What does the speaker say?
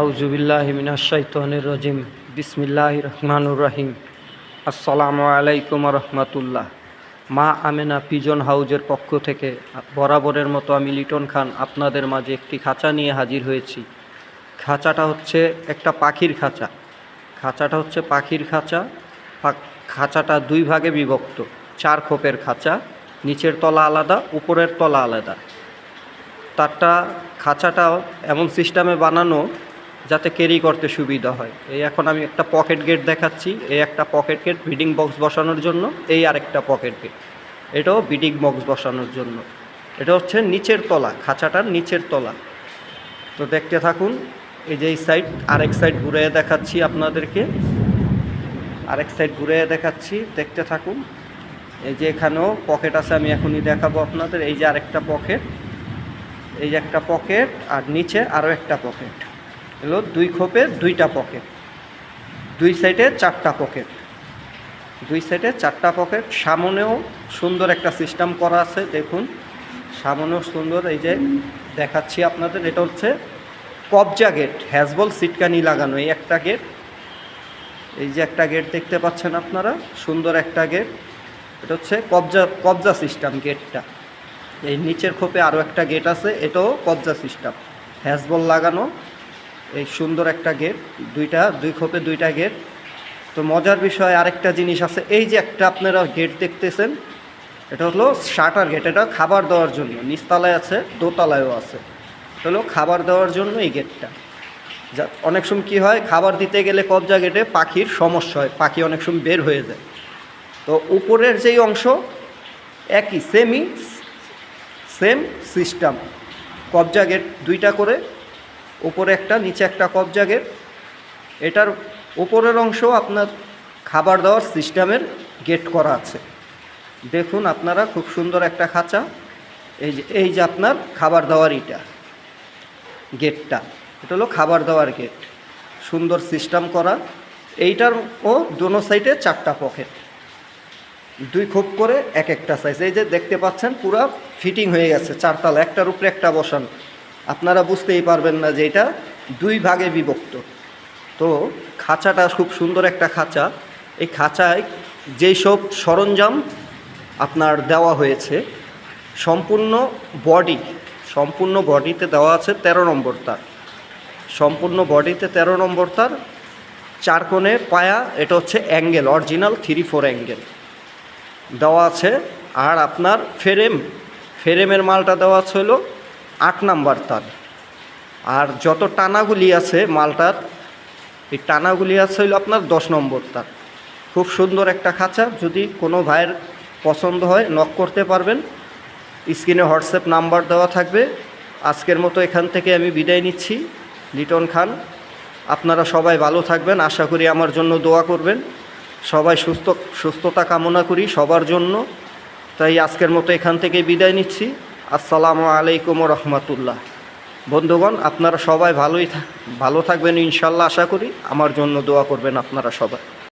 আউজুবিল্লাহ মিনাশাইতানির রাজিম। বিসমিল্লাহ রহমানুর রহিম। আসসালামু আলাইকুম রহমতুল্লাহ। মা আমেনা পিজন হাউজের পক্ষ থেকে বরাবরের মতো আমি লিটন খান আপনাদের মাঝে একটি খাঁচা নিয়ে হাজির হয়েছি। খাঁচাটা হচ্ছে একটা পাখির খাঁচা। খাঁচাটা হচ্ছে পাখির খাঁচা। খাঁচাটা দুই ভাগে বিভক্ত। চার খোপের খাঁচা, নিচের তলা আলাদা, উপরের তলা আলাদা। তারটা খাঁচাটা এমন সিস্টেমে বানানো যাতে ক্যারি করতে সুবিধা হয়। এই এখন আমি একটা পকেট গেট দেখাচ্ছি। এই একটা পকেট গেট ব্রিডিং বক্স বসানোর জন্য, এই আরেকটা পকেট গেট এটাও ব্রিডিং বক্স বসানোর জন্য। এটা হচ্ছে নিচের তলা, খাঁচাটার নিচের তলা। তো দেখতে থাকুন, এই যে এই সাইড আরেক সাইড ঘুরে দেখাচ্ছি আপনাদেরকে। আরেক সাইড ঘুরে দেখাচ্ছি, দেখতে থাকুন। এই যে এখানেও পকেট আছে, আমি এখনই দেখাবো আপনাদের। এই যে আরেকটা পকেট এই যে একটা পকেট আর নিচে আরও একটা পকেট এগুলো দুই খোপে দুইটা পকেট। দুই সাইডে চারটা পকেট। দুই সাইডে চারটা পকেট। সামনেও সুন্দর একটা সিস্টেম করা আছে, দেখুন। সামনেও সুন্দর, এই যে দেখাচ্ছি আপনাদের, এটা হচ্ছে কবজা গেট, হ্যাজবল সিটকানি লাগানো, এই একটা গেট। এই যে একটা গেট দেখতে পাচ্ছেন আপনারা, সুন্দর একটা গেট। এটা হচ্ছে কবজা কবজা সিস্টেম গেটটা। এই নিচের খোপে আরও একটা গেট আছে, এটাও কবজা সিস্টেম। হ্যাজবল লাগানো এই সুন্দর একটা গেট, দুইটা, দুই খোপে দুইটা গেট। তো মজার বিষয়, আরেকটা জিনিস আছে, এই যে একটা আপনারা গেট দেখতেছেন, এটা হলো শাটার গেট, এটা খাবার দেওয়ার জন্য, নিচতলায় আছে, দোতলায়ও আছে। হলো খাবার দেওয়ার জন্য এই গেটটা। যা, অনেক সময় কী হয়, খাবার দিতে গেলে কবজা গেটে পাখির সমস্যা হয়, পাখি অনেক সময় বের হয়ে যায়। তো উপরের যেই অংশ, একই সেমই সেম সিস্টেম কবজা গেট দুইটা করে উপরে একটা, নিচে একটা কবজা গেট এটার উপরের অংশ আপনার খাবার দেওয়ার সিস্টেমের গেট করা আছে। দেখুন আপনারা খুব সুন্দর একটা খাঁচা। এই যে এই যে আপনার খাবার দেওয়ার ইটা, গেটটা। এটা হলো খাবার দেওয়ার গেট। সুন্দর সিস্টেম করা। এইটার ও দোনো সাইডে চারটা পকেট। দুই খোপ করে এক একটা সাইজ এই যে দেখতে পাচ্ছেন, পুরো ফিটিং হয়ে গেছে, চারতলা, একটার উপরে একটা বসানো। আপনারা বুঝতেই পারবেন না যে এটা দুই ভাগে বিভক্ত। তো খাঁচাটা খুব সুন্দর একটা খাঁচা। এই খাঁচায় যেই সব সরঞ্জাম আপনার দেওয়া হয়েছে, সম্পূর্ণ বডি, সম্পূর্ণ বডিতে দেওয়া আছে তেরো নম্বর তার। সম্পূর্ণ বডিতে তেরো নম্বর তার, চার কোণে পায়া, এটা হচ্ছে angle, original three four angle. দেওয়া আছে, আর আপনার ফ্রেম, ফ্রেমের মালটা দেওয়া আছে হলো আট নাম্বার তার। আর যত টানাগুলি আছে মালটার, এই টানাগুলি আছে হলো আপনার দশ নম্বর তার। খুব সুন্দর একটা খাঁচা, যদি কোনো ভাইয়ের পছন্দ হয় নক করতে পারবেন। স্ক্রিনে হোয়াটসঅ্যাপ নাম্বার দেওয়া থাকবে। আজকের মতো এখান থেকে আমি বিদায় নিচ্ছি। লিটন খান, আপনারা সবাই ভালো থাকবেন। আশা করি আমার জন্য দোয়া করবেন। সবাই সুস্থ, সুস্থতা কামনা করি সবার জন্য। তাই আজকের মতো এখান থেকে বিদায় নিচ্ছি। আসসালামু আলাইকুম রহমতুল্লাহ। বন্ধুগণ, আপনারা সবাই ভালোই ভালো থাকবেন ইনশাল্লাহ আশা করি। আমার জন্য দোয়া করবেন আপনারা সবাই।